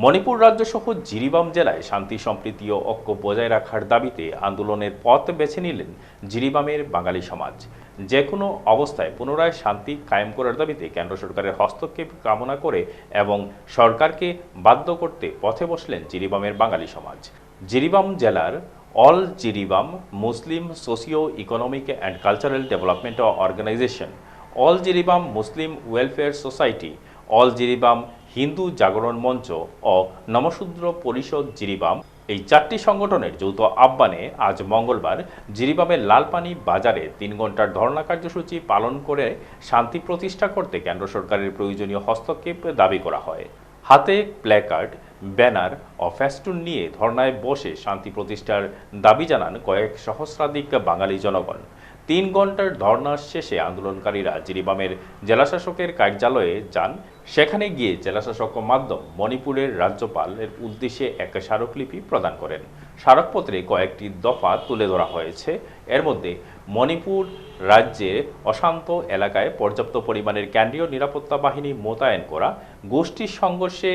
মণিপুর রাজ্য সহ জিরিবাম জেলায় শান্তি সম্প্রীতি ও ঐক্য বজায় রাখার দাবিতে আন্দোলনের পথ বেছে নিলেন জিরিবামের বাঙালি সমাজ। যে কোনো অবস্থায় পুনরায় শান্তি কায়েম করার দাবিতে কেন্দ্র সরকারের হস্তক্ষেপ কামনা করে এবং সরকারকে বাধ্য করতে পথে বসলেন জিরিবামের বাঙালি সমাজ। জিরিবাম জেলার all Jiribam Muslim socio economic and cultural development organisation, all Jiribam Muslim welfare society, all Jiribam Hindu Jagaran Mancha ও নমশূদ্র পরিষদ জিরিবাম, এই চারটি সংগঠনের যৌথ আহ্বানে আজ মঙ্গলবার জিরিবামের লালপানি বাজারে তিন ঘণ্টার ধর্ণা কার্যসূচি পালন করে শান্তি প্রতিষ্ঠা করতে কেন্দ্র সরকারের প্রয়োজনীয় হস্তক্ষেপ দাবি করা হয়। হাতে প্ল্যাকার্ড, ব্যানার ও ফেস্টুন নিয়ে ধর্নায় বসে শান্তি প্রতিষ্ঠার দাবি জানান কয়েক সহস্রাধিক বাঙালি জনগণ। তিন ঘণ্টার ধর্নার শেষে আন্দোলনকারীরা জিরিবামের জেলাশাসকের কার্যালয়ে যান। সেখানে গিয়ে জেলাশাসক মাধ্যম মণিপুরের রাজ্যপালের উদ্দেশ্যে এক স্মারকলিপি প্রদান করেন। স্মারকপত্রে কয়েকটি দফা তুলে ধরা হয়েছে। এর মধ্যে মণিপুর রাজ্যে অশান্ত এলাকায় পর্যাপ্ত পরিমাণের কেন্দ্রীয় নিরাপত্তা বাহিনী মোতায়েন করা, গোষ্ঠীর সংঘর্ষে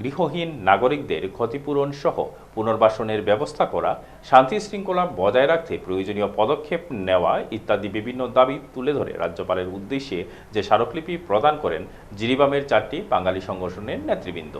গৃহহীন নাগরিকদের ক্ষতিপূরণ সহ পুনর্বাসনের ব্যবস্থা করা, শান্তি শৃঙ্খলা বজায় রাখতে প্রয়োজনীয় পদক্ষেপ নেওয়া ইত্যাদি বিভিন্ন দাবি তুলে ধরে রাজ্যপালের উদ্দেশ্যে যে স্মারকলিপি প্রদান করেন জিরিবামের চারটি বাঙালি সংগঠনের নেতৃবৃন্দ।